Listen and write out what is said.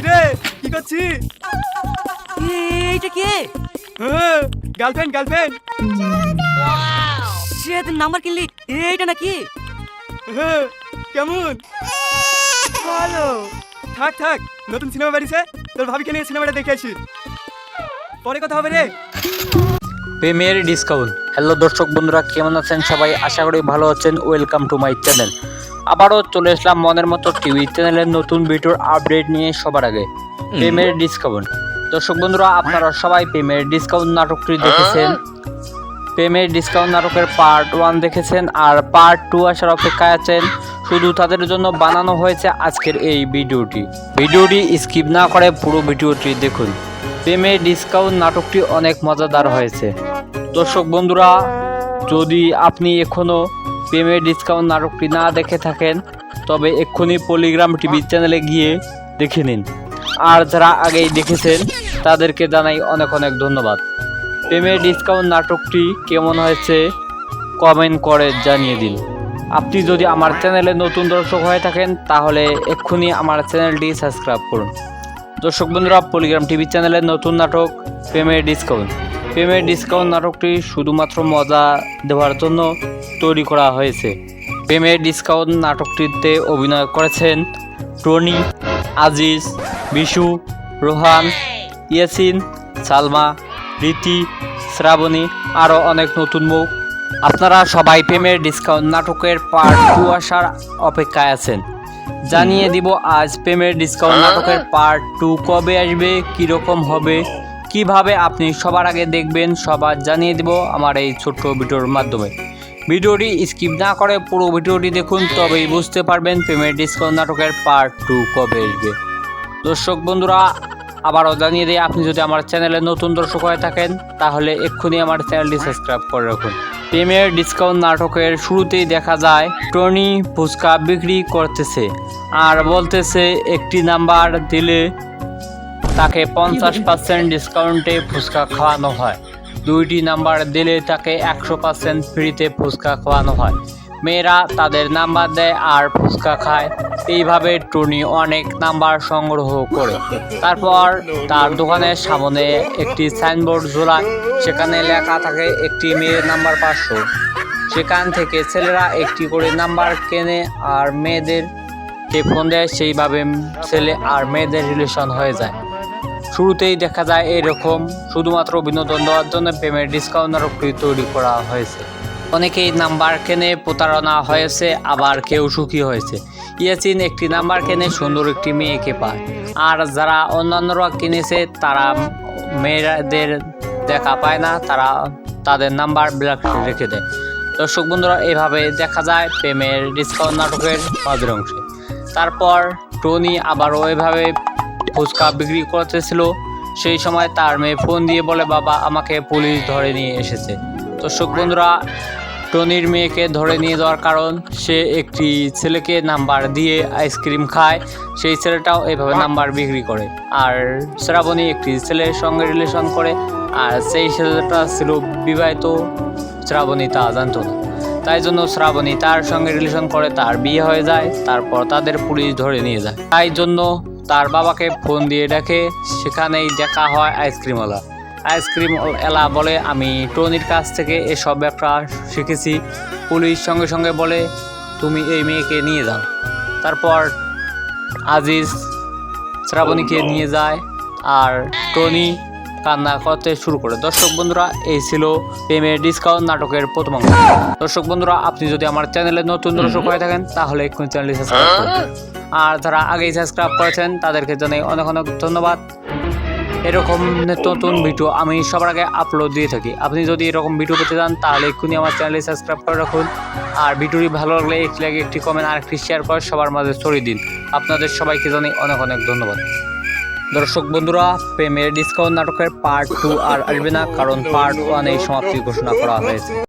কিরে? কি করছিস? এইটা কে? গার্লফ্রেন্ড গার্লফ্রেন্ড সে তুই নাম্বার কিনলি। এইটা নাকি? কেমন? ভালো। থাক থাক নতুন সিনেমা বেরিয়েছে তোর ভাবিকে নিয়ে সিনেমাটা দেখে আসি। পরে কথা হবে রে। প্রেমের ডিসকাউন্ট হ্যালো দর্শক বন্ধুরা কেমন আছেন সবাই? আশা করি ভালো আছেন। ওয়েলকাম টু মাই চ্যানেল আবারও চলে আসলাম মনের মতো টিভি চ্যানেলের নতুন ভিডিওর আপডেট নিয়ে সবার আগে। প্রেমের ডিসকাউন্ট দর্শক বন্ধুরা আপনারা সবাই প্রেমের ডিসকাউন্ট নাটকটি দেখেছেন। প্রেমের ডিসকাউন্ট নাটকের পার্ট ওয়ান দেখেছেন আর পার্ট টু আসার অপেক্ষায় আছেন। শুধু তাদের জন্য বানানো হয়েছে আজকের এই ভিডিওটি ভিডিওটি স্কিপ না করে পুরো ভিডিওটি দেখুন। প্রেমের ডিসকাউন্ট নাটকটি অনেক মজাদার হয়েছে। দর্শক বন্ধুরা যদি আপনি এখনও প্রেমের ডিসকাউন্ট নাটকটি না দেখে থাকেন, তবে এক্ষুনি পলিগ্রাম টিভি চ্যানেলে গিয়ে দেখে নিন। আর যারা আগেই দেখেছেন, তাদেরকে জানাই অনেক অনেক ধন্যবাদ। প্রেমের ডিসকাউন্ট নাটকটি কেমন হয়েছে কমেন্ট করে জানিয়ে দিন। আপনি যদি আমার চ্যানেলে নতুন দর্শক হয়ে থাকেন, তাহলে এক্ষুনি আমার চ্যানেলটি সাবস্ক্রাইব করুন। দর্শক বন্ধুরা পলিগ্রাম টিভি চ্যানেলের নতুন নাটক প্রেমের ডিসকাউন্ট প্রেমের ডিসকাউন্ট নাটকটি শুধুমাত্র মজা দেওয়ার জন্য তৈরি করা হয়েছে। প্রেমের ডিসকাউন্ট নাটকটিতে অভিনয় করেছেন টনি আজিজ, বিশু, রোহান, ইয়াসিন, সালমা, রীতি, শ্রাবণী, আরও অনেক নতুন মুখ আপনারা সবাই প্রেমের ডিসকাউন্ট নাটকের পার্ট টু আসার অপেক্ষায় আছেন। জানিয়ে দিব আজ প্রেমের ডিসকাউন্ট নাটকের পার্ট টু কবে আসবে, কীরকম হবে কীভাবে আপনি সবার আগে দেখবেন, সবার জানিয়ে দিব আমার এই ছোট্ট ভিডিওর মাধ্যমে। ভিডিওটি স্কিপ না করে পুরো ভিডিওটি দেখুন, তবেই বুঝতে পারবেন প্রেমের ডিসকাউন্ট নাটকের পার্ট টু কবে আসবে। দর্শক বন্ধুরা, আবারও জানিয়ে দিই, আপনি যদি আমার চ্যানেলে নতুন দর্শক হয়ে থাকেন, তাহলে এক্ষুনি আমার চ্যানেলটি সাবস্ক্রাইব করে রাখুন। প্রেমের ডিসকাউন্ট নাটকের শুরুতেই দেখা যায়, টনি ফুচকা বিক্রি করতেছে। আর বলতেছে, একটি নাম্বার দিলে তাকে পঞ্চাশ পার্সেন্ট ডিসকাউন্টে ফুচকা খাওয়ানো হয়। দুইটি নাম্বার দিলে তাকে একশো পার্সেন্ট ফ্রিতে ফুচকা খাওয়ানো হয়। মেয়েরা তাদের নাম্বার দেয় আর ফুচকা খায়। এইভাবে টনি অনেক নাম্বার সংগ্রহ করে। তারপর তার দোকানের সামনে একটি সাইনবোর্ড ঝোলায়। সেখানে লেখা থাকে একটি মেয়ের নাম্বার পাঁচশো। সেখান থেকে ছেলেরা একটি করে নাম্বার কেনে আর মেয়েদেরকে ফোন দেয়। সেইভাবে ছেলে আর মেয়েদের রিলেশন হয়ে যায়। শুরুতেই দেখা যায় এরকম শুধুমাত্র বিনোদন দেওয়ার জন্য প্রেমের ডিসকাউন্ট নাটকটি তৈরি করা হয়েছে। অনেকেই নাম্বার কেনে প্রতারণা হয়েছে, আবার কেউ সুখী হয়েছে। ইয়াসিন একটি নাম্বার কেনে সুন্দর একটি মেয়েকে পায়। আর যারা অন্যান্যরা কিনেছে, তারা মেয়েদের দেখা পায় না, তারা তাদের নাম্বার ব্ল্যাক রেখে দেয়। দর্শক বন্ধুরা, এভাবে দেখা যায় প্রেমের ডিসকাউন্ট নাটকের অংশে। তারপর টনি আবারও এভাবে ফুচকা বিক্রি করতেছিল সেই সময় তার মেয়ে ফোন দিয়ে বলে, বাবা, আমাকে পুলিশ ধরে নিয়ে এসেছে। দর্শক বন্ধুরা, টনির মেয়েকে ধরে নিয়ে যাওয়ার কারণ, সে একটি ছেলেকে নাম্বার দিয়ে আইসক্রিম খায়, সেই ছেলেটাও এভাবে নাম্বার বিক্রি করে। আর শ্রাবণী একটি ছেলের সঙ্গে রিলেশন করে, আর সেই ছেলেটা ছিল বিবাহিত, শ্রাবণী তা জানতো না। তাই জন্য শ্রাবণী তার সঙ্গে রিলেশন করে, তার বিয়ে হয়ে যায়, তারপর তাদের পুলিশ ধরে নিয়ে যায়। তাই জন্য তার বাবাকে ফোন দিয়ে ডাকে সেখানেই দেখা হয় আইসক্রিমওয়ালা। আইসক্রিম এলা বলে আমি টনির কাছ থেকে এসব ব্যবসা শিখেছি। পুলিশ সঙ্গে সঙ্গে বলে তুমি এই মেয়েকে নিয়ে যাও। তারপর আজিজ শ্রাবণীকে নিয়ে যায় আর টনি কান্না করতে শুরু করে। দর্শক বন্ধুরা এই ছিল প্রেমের ডিসকাউন্ট নাটকের প্রথম অংশ। দর্শক বন্ধুরা আপনি যদি আমার চ্যানেলে নতুন দর্শক হয়ে থাকেন তাহলে এক্ষুনি চ্যানেলটি সাবস্ক্রাইব করুন আর যারা আগেই সাবস্ক্রাইব করেছেন, তাদেরকে জানাই অনেক অনেক ধন্যবাদ। এরকম নতুন ভিডিও আমি সবার আগে আপলোড দিয়ে থাকি। আপনি যদি এরকম ভিডিও পেতে চান, তাহলে এক্ষুনি আমার চ্যানেলে সাবস্ক্রাইব করে রাখুন। আর ভিডিওটি ভালো লাগলে একটি লাগে একটি কমেন্ট আর একটি শেয়ার করে সবার মাঝে ছড়িয়ে দিন। আপনাদের সবাইকে জানাই অনেক অনেক ধন্যবাদ। দর্শক বন্ধুরা, প্রেমের ডিসকাউন্ট নাটকের পার্ট টু আর আসবে না, কারণ পার্ট ওয়ান এই সমাপ্তি ঘোষণা করা হয়েছে।